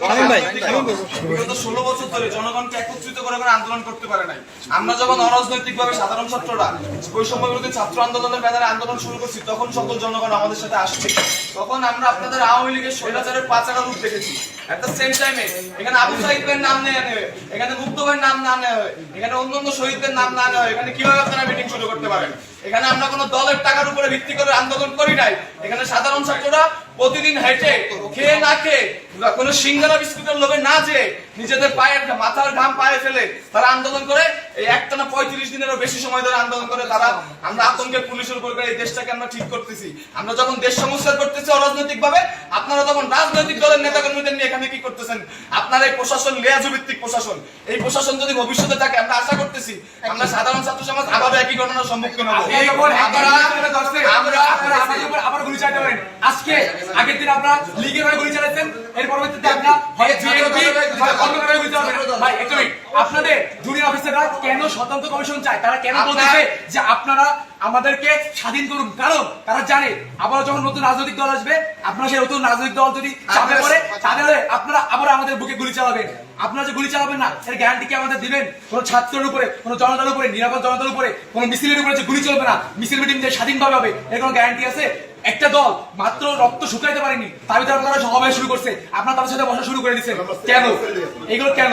বিগত ষোলো বছর ধরে জনগণকে একত্রিত করে করে আন্দোলন করতে পারে নাই। আমরা যখন অরাজনৈতিক ভাবে সাধারণ ছাত্ররা বৈষম্য বিরোধী ছাত্র আন্দোলনের ব্যানারে আন্দোলন শুরু করছি তখন সকল জনগণ আমাদের সাথে আসছে। তখন আমরা আপনাদের আওয়ামী লীগের স্বৈরাচারের পাচারা রূপ দেখেছি। এট দ্য সেম টাইমে এখানে আবু সাহিদের নাম নেওয়া নেবে এখানে মুক্তবের নাম না নেওয়া হয়। এখানে অন্য অন্য শহীদদের নাম না নেওয়া হয়। এখানে কীভাবে আপনারা মিটিং শুরু করতে পারেন? এখানে আমরা কোনো দলের টাকার উপরে ভিত্তি করে আন্দোলন করি নাই। এখানে সাধারণ ছাত্ররা প্রতিদিন হেঁটে, খেয়ে না খেয়ে কোন সিঙ্গারা বিস্কুটের লোভে না যে নিজেদের পায়ের মাথার ঘাম পায়ে ফেলে তারা আন্দোলন করে, এই একটানা পঁয়ত্রিশ দিনেরও বেশি সময় ধরে আন্দোলন করে তারা। আমরা আতঙ্কের পুলিশের উপর করে এই দেশটাকে আমরা ঠিক করতেছি। আমরা যখন দেশ সমস্যা করতেছি অরাজনৈতিক ভাবে আপনারা তখন রাজনৈতিক দলের নেতা কর্মীদের নিয়ে এখানে কি করতেছেন? আপনার এই প্রশাসন লেয়াজু ভিত্তিক প্রশাসন। এই প্রশাসন যদি ভবিষ্যতে থাকে আমরা আশা করতেছি আমরা সাধারণ ছাত্র সমাজ আবার একই ঘটনার সম্মুখীন হব। আবার গুলি চালাতে পারেন। আজকে আগের দিন আপনারা লীগের হয়ে গুলি চালাচ্ছেন এর পরবর্তীতে আপনারা হয় বিএনপি হয় অন্য কারও গুলি চালাবেন। ভাই একটু আপনাদের জুনিয়র অফিসাররা কেন স্বতন্ত্র কমিশন চায়? তারা কেন বলতেছে যে আপনারা আমাদেরকে স্বাধীন করুন। কারণ তারা জানে আবার যখন নতুন রাজনৈতিক দল আসবে আপনারা সেই নতুন রাজনৈতিক দল যদি চাপে পড়ে তাহলে আপনারা আবার আমাদের বুকে গুলি চালাবেন। আপনারা যে গুলি চালাবেন না এর গ্যারান্টি কি আমাদের দিবেন? কোন ছাত্রের উপরে কোন জনতার উপরে নিরাপদ জনতার উপরে কোন মিছিলের উপরে যে গুলি চলবে না মিছিল মিটিং যে স্বাধীনভাবে হবে এর কোনো গ্যারান্টি আছে? একটা দল মাত্র রক্ত শুকাইতে পারেনি তার ভিতরে আপনারা সমাবেশ শুরু করছে। আপনারা তাদের সাথে বসা শুরু করে দিচ্ছেন। কেন? এগুলো কেন?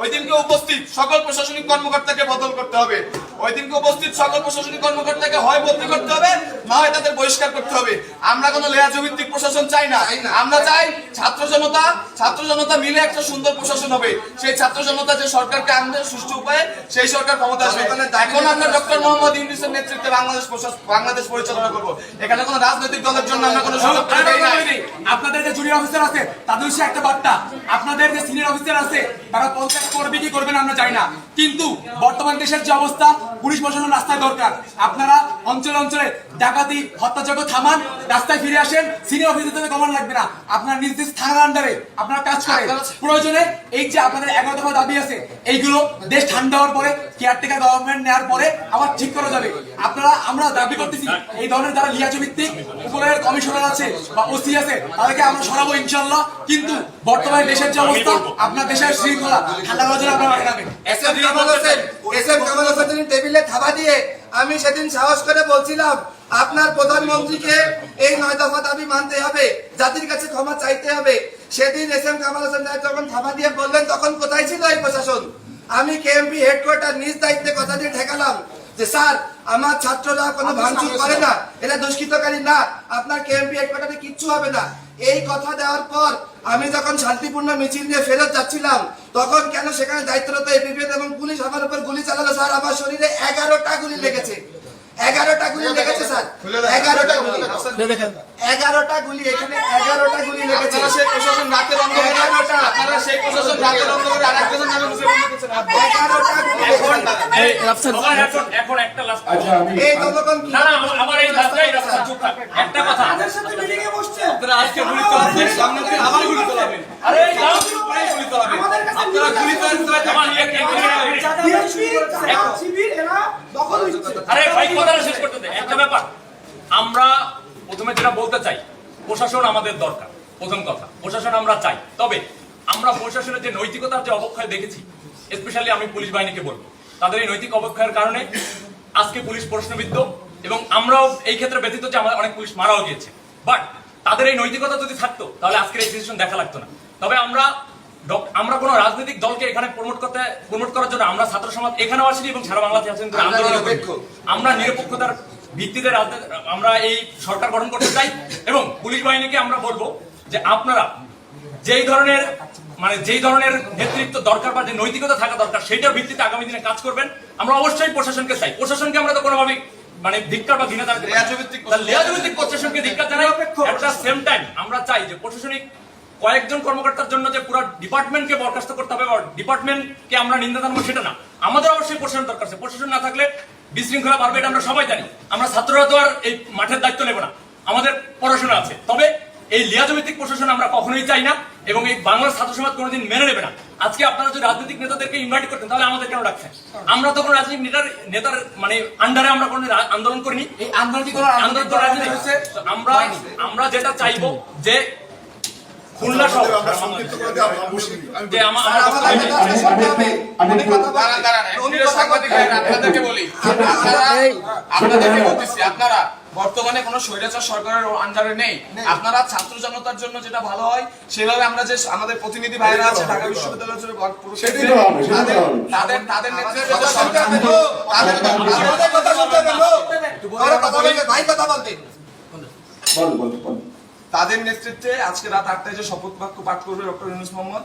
ওই দিনকে উপস্থিত সকল প্রশাসনিক কর্মকর্তাকে বদল করতে হবে। ওই দিনকে উপস্থিত সকল প্রশাসনিক কর্মকর্তাকে হয় বদলি করতে হবে না হয় তাদের বহিষ্কার করতে হবে। আমরা কোনো লেয়াজু ভিত্তিক প্রশাসন চাই না। আমরা চাই ছাত্র জনতা ছাত্র জনতা মিলে একটা সুন্দর প্রশাসন হবে। সেই ছাত্র জনতা যে সরকারকে আনবে সুষ্ঠু উপায়ে সেই সরকার ক্ষমতা আসবে। এখন আমরা ডক্টর মোহাম্মদ ইউনিসের নেতৃত্বে বাংলাদেশ বাংলাদেশ পরিচালনা করব। এখানে কোনো রাজনৈতিক দলের জন্য আমরা কোনো সুযোগ। আপনাদের যে জুনিয়র অফিসার আছে তাদের একটা বার্তা। আপনাদের যে সিনিয়র অফিসার আছে তারা পঞ্চায়েত করবে কি করবে না আমরা চাই না। কিন্তু বর্তমান দেশের যে অবস্থা পুলিশ প্রশাসন রাস্তায় দরকার। আপনারা অঞ্চলে অঞ্চলে ডাকাতি হত্যাযজ্ঞ থামান রাস্তায় ফিরে আসেন সিনিয়র অফিসারদের কমান লাগবে না। আপনার নিজ নিজ থানার আন্ডারে আপনারা কাজ করেন। প্রয়োজনে এই যে আপনাদের এগারো দফা দাবি আছে এইগুলো দেশ ঠান্ডা হওয়ার পরে কেয়ারটেকার গভর্নমেন্ট নেওয়ার পরে আবার ঠিক করা যাবে। আপনারা আমরা দাবি করতেছি এই ধরনের যারা লিয়াজু ভিত্তিক উপরের কমিশনার আছে বা ওসি আছে তাদেরকে আমরা সরাবো ইনশাল্লাহ কিন্তু বর্তমানে দেশের যে অবস্থা আপনার দেশের শৃঙ্খলা ঠান্ডা জন্য আপনারা আগাবেন S M Kamal Hossain S M Kamal Hossain টেবিলে থাবা দিয়ে আমি সেদিন সাহস করে বলছিলাম আপনার প্রধানমন্ত্রীকে এই নয় দফা দাবি মানতে হবে জাতির কাছে ক্ষমা চাইতে হবে। সেদিন এস এম কামাল হোসেন সাহেব যখন থাবা দিয়ে বললেন তখন কোথায় ছিল এই প্রশাসন? আমি কেএমপি হেডকোয়ার্টার নিজ দায়িত্বে কথা দিয়ে ঠেকালাম যে স্যার আমার ছাত্ররা কোনো ভাঙচুর করে না এটা দুষ্কৃতকারী না আপনার কেএমপি হেডকোয়ার্টারে কিচ্ছু হবে না। এই কথা দেওয়ার পর আমি যখন শান্তিপূর্ণ মিছিল নিয়ে ফেরত যাচ্ছিলাম তখন কেন সেখানে দায়িত্বরত এপিপিএ এবং পুলিশ আমার উপর গুলি চালালো? স্যার আমার শরীরে এগারোটা গুলি লেগেছে। এগারোটা গুলি লেগেছে স্যার। এগারোটা গুলি। এগারোটা গুলি এখানে এগারোটা গুলি লেগেছে আপনারা সেই প্রশাসন এগারোটা। আপনারা সেই প্রশাসন রাতের অন্ধকারে আরেকজনের নামে মুসলিম করছেন এগারোটা গুলি লেগেছে। এখন এখন একটা লাস্ট এই ততক্ষণ কি না না আমার- আমার এই লাস্টটাই রাস্তা চুপ থাক। একটা কথা আপনারা আজকে গুলি চালাবেন সামনে থেকে আবার গুলি চালাবেন আরে যাও গুলি চালাবেন আপনারা গুলি চালাবেন আমার এক- এক- এক- আরে ভাই কথাটা শেষ করতে দে একটা ব্যাপার আমরা প্রথমে যেটা বলতে চাই প্রশাসন আমাদের দরকার। প্রথম কথা প্রশাসন আমরা চাই। তবে আমরা প্রশাসনের যে নৈতিকতার যে অবক্ষয় দেখেছি স্পেশালি আমি পুলিশ বাহিনীকে বলব তাদের এই নৈতিক অবক্ষয়ের কারণে আজকে পুলিশ প্রশ্নবিদ্ধ এবং আমরাও এই ক্ষেত্রে ব্যতীত যে আমাদের অনেক পুলিশ মারাও গিয়েছে। বাট তাদের এই নৈতিকতা যদি থাকতো তাহলে আজকের এই সিচুয়েশন দেখা লাগতো না। তবে আমরা আমরা কোনো রাজনৈতিক দলকে এখানে প্রমোট করতে প্রমোট করার জন্য আমরা ছাত্র সমাজ এখানেও আসিনি এবং সারা বাংলাতে আছেন আমরা নিরপেক্ষতার ভিত্তিতে আমরা এই সরকার গঠন করতে চাই এবং পুলিশ বাহিনীকে আমরা বলব যে আপনারা যেই ধরনের মানে যেই ধরনের নেতৃত্ব দরকার বা যে নৈতিকতা থাকা দরকার সেইটার ভিত্তিতে আগামী দিনে কাজ করবেন। আমরা অবশ্যই প্রশাসনকে চাই। প্রশাসনকে আমরা তো কোনোভাবে মানে ধিক্কার বা ঘৃণা জানাতে লেয়াজভিত্তিক প্রশাসনকে ধিক্কার জানাই। একটা সেম টাইম আমরা চাই যে প্রশাসনিক কয়েকজন কর্মকর্তার জন্য যে পুরো ডিপার্টমেন্টকে বরখাস্ত করতে হবে বা ডিপার্টমেন্টকে আমরা নিন্দা জানাব সেটা না। আমাদের অবশ্যই প্রশাসন দরকার আছে। প্রশাসন না থাকলে বিশৃঙ্খলা বাড়বে এটা আমরা সবাই জানি। আমরা ছাত্ররা তো আর এই মাঠের দায়িত্ব নেব না। আমাদের পড়াশোনা আছে। তবে এই লিয়াজভিত্তিক প্রশাসন আমরা কখনোই চাই না এবং এই বাংলার ছাত্র সমাজ কোনোদিন মেনে নেবে না। আজকে আপনারা যদি রাজনৈতিক নেতাদেরকে ইনভাইট করতেন তাহলে আমাদের কেন রাখছেন আমরা তো কোনো রাজনৈতিক নেতার নেতার মানে আন্ডারে আমরা কোনো আন্দোলন করিনি। এই আন্দোলন আমরা আমরা যেটা চাইব যে খুলনা সহ যে আমা- আমরা আপনাদেরকে বলি আপনাদেরকে বলতেছি আপনারা বর্তমানে কোনো স্বৈরাচার সরকারের আন্ডারে নেই। আপনারা ছাত্র জনতার জন্য যেটা ভালো হয় সেভাবে আমরা যে আমাদের প্রতিনিধি ভাইরা আছে ঢাকা বিশ্ববিদ্যালয়ের জন্য তাদের তাদের নেতৃত্বে কথা ভাই বলবেন বল বল বল। তাদের নেতৃত্বে আজকে রাত আটটায় যে শপথ বাক্য পাঠ করবে ডক্টর ইউনুস মোহাম্মদ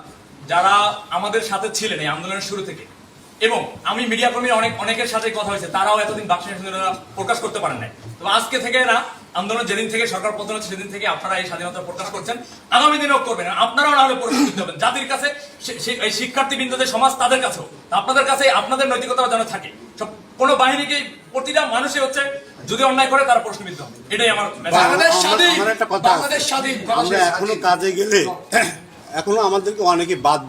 যারা আমাদের সাথে ছিলেন এই আন্দোলনের শুরু থেকে এবং আমি মিডিয়া কর্মীর অনেক অনেকের সাথে কথা হয়েছে তারাও এতদিন বাক্সের প্রকাশ করতে পারেন নাই। তো আজকে থেকে না আন্দোলন যেদিন থেকে সরকার পতন হচ্ছে সেদিন থেকে আপনারা এই স্বাধীনতা প্রকাশ করছেন। আগামী দিনেও করবেন আপনারাও না হলে পরিস্থিতি হবেন জাতির কাছে এই শিক্ষার্থী বিন্দুদের সমাজ তাদের কাছেও আপনাদের কাছে আপনাদের নৈতিকতা যেন থাকে। সব কোনো বাহিনীকে প্রতিটা মানুষই হচ্ছে যদি অন্যায় করে তারা প্রশ্নবিদ্ধ হবে। এটাই আমার বাংলাদেশ স্বাধীন। বাংলাদেশ স্বাধীন। আমরা এখনও কাজে গেলে এখনও আমাদেরকে অনেকে বাদ